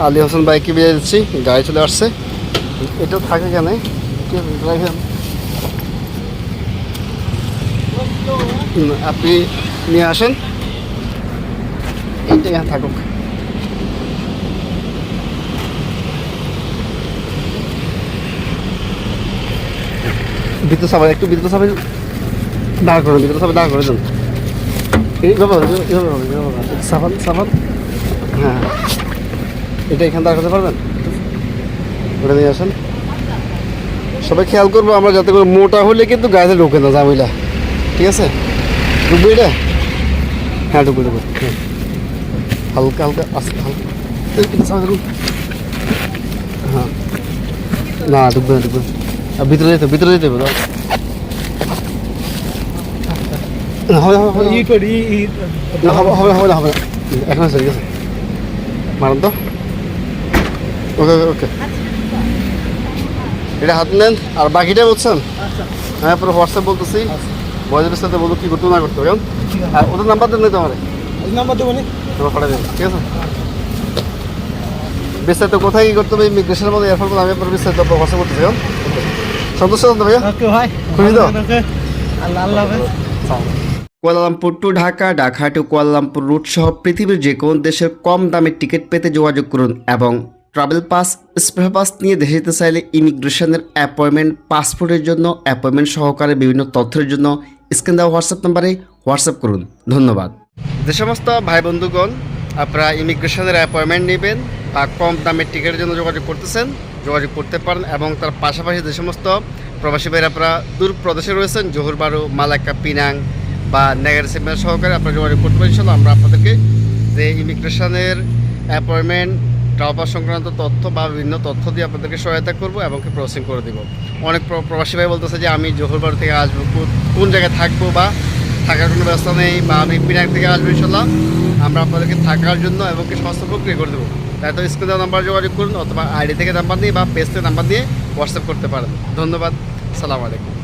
আলী হোসেন বাইকে বিয়ে দিচ্ছি গাড়ি চলে আসছে এটা থাকে কেন আপনি নিয়ে আসেন এইটা এখানে থাকুক ভিতর সাবান একটু ভিতর সাবান দাঁড় করুন ভিতর সাবান দাঁড় করে দেন এইভাবে এইভাবে এইভাবে সাবান সাবান হ্যাঁ এটা এখানে দাঁড় করতে পারবেন? ওটা নিয়ে আসেন। সবাই খেয়াল করব আমরা যাতে করে মোটা হলে কিন্তু গাড়িতে ঢোকে না জামিলা। ঠিক আছে? ঢুকবে এটা? হ্যাঁ ঢুকবে ঢুকবে। হ্যাঁ। হালকা হালকা আস্তে হালকা। হ্যাঁ। না ঢুকবে না ঢুকবে। আর ভিতরে যেতে হবে, ভিতরে যেতে হবে হবে হবে হবে, হবে। হবে। এখন আছে ঠিক আছে। মারেন তো। ওকে ওকে ওকে। এটা হাত নেন আর বাকিটা বলছেন? আচ্ছা হ্যাঁ পুরো হোয়াটসঅ্যাপ বলতেছি। বয়দের সাথে বলব কি করতে না করতে কেমন? আর ওদের নাম্বার দেন নাই তো আমার? এই নাম্বার দেবো নি। তোমার দেবেন ঠিক আছে? বিস্তারিত কোথায় কি করতে হবে ইমিগ্রেশনের মধ্যে এয়ারপোর্ট আমি আপনার বিস্তারিত হোয়াটসঅ্যাপ করতেছি কেমন? সন্তোষ ভাইয়া? খুশি তো? আল্লাহ আল্লাহ হাফেজ। Kuala Lumpur to Dhaka Dhaka to Kuala Lumpur route সহ পৃথিবীর যে কোনো দেশের কম দামে টিকিট পেতে যোগাযোগ করুন এবং ট্রাভেল পাস স্পেশাল পাস নিয়ে দেশে যেতে চাইলে ইমিগ্রেশনের অ্যাপয়েন্টমেন্ট পাসপোর্টের জন্য অ্যাপয়েন্টমেন্ট সহকারে বিভিন্ন তথ্যের জন্য স্ক্রিন দেওয়া হোয়াটসঅ্যাপ নাম্বারে হোয়াটসঅ্যাপ করুন। ধন্যবাদ। যে সমস্ত ভাই বন্ধুগণ, আপনারা ইমিগ্রেশনের অ্যাপয়েন্টমেন্ট নেবেন বা কম দামের টিকিটের জন্য যোগাযোগ করতেছেন, যোগাযোগ করতে পারেন এবং তার পাশাপাশি যে সমস্ত প্রবাসী ভাইরা আপনারা দূর প্রদেশে রয়েছেন, জোহরবারু মালাক্কা পিনাং বা নেগার সিমের সহকারে আপনারা যোগাযোগ করতে পারেন। আমরা আপনাদেরকে যে ইমিগ্রেশনের অ্যাপয়েন্টমেন্ট ট্রাভেল সংক্রান্ত তথ্য বা বিভিন্ন তথ্য দিয়ে আপনাদেরকে সহায়তা করব এবং প্রসেসিং করে দিব। অনেক প্র- প্রবাসী ভাই বলতেছে যে, আমি জোহরবারু থেকে আসব। কোন- জায়গায় থাকব বা থাকার কোনো ব্যবস্থা নেই বা আমি পিনাক থেকে আসব ইনশাল্লাহ আমরা আপনাদেরকে থাকার জন্য এবং কি সমস্ত প্রক্রিয়া করে দেবো। তাই তো স্ক্রিনে নাম্বার যোগাযোগ করুন অথবা আইডি থেকে নাম্বার দিয়ে বা পেজ থেকে নাম্বার দিয়ে হোয়াটসঅ্যাপ করতে পারেন। ধন্যবাদ। সালাম আলাইকুম।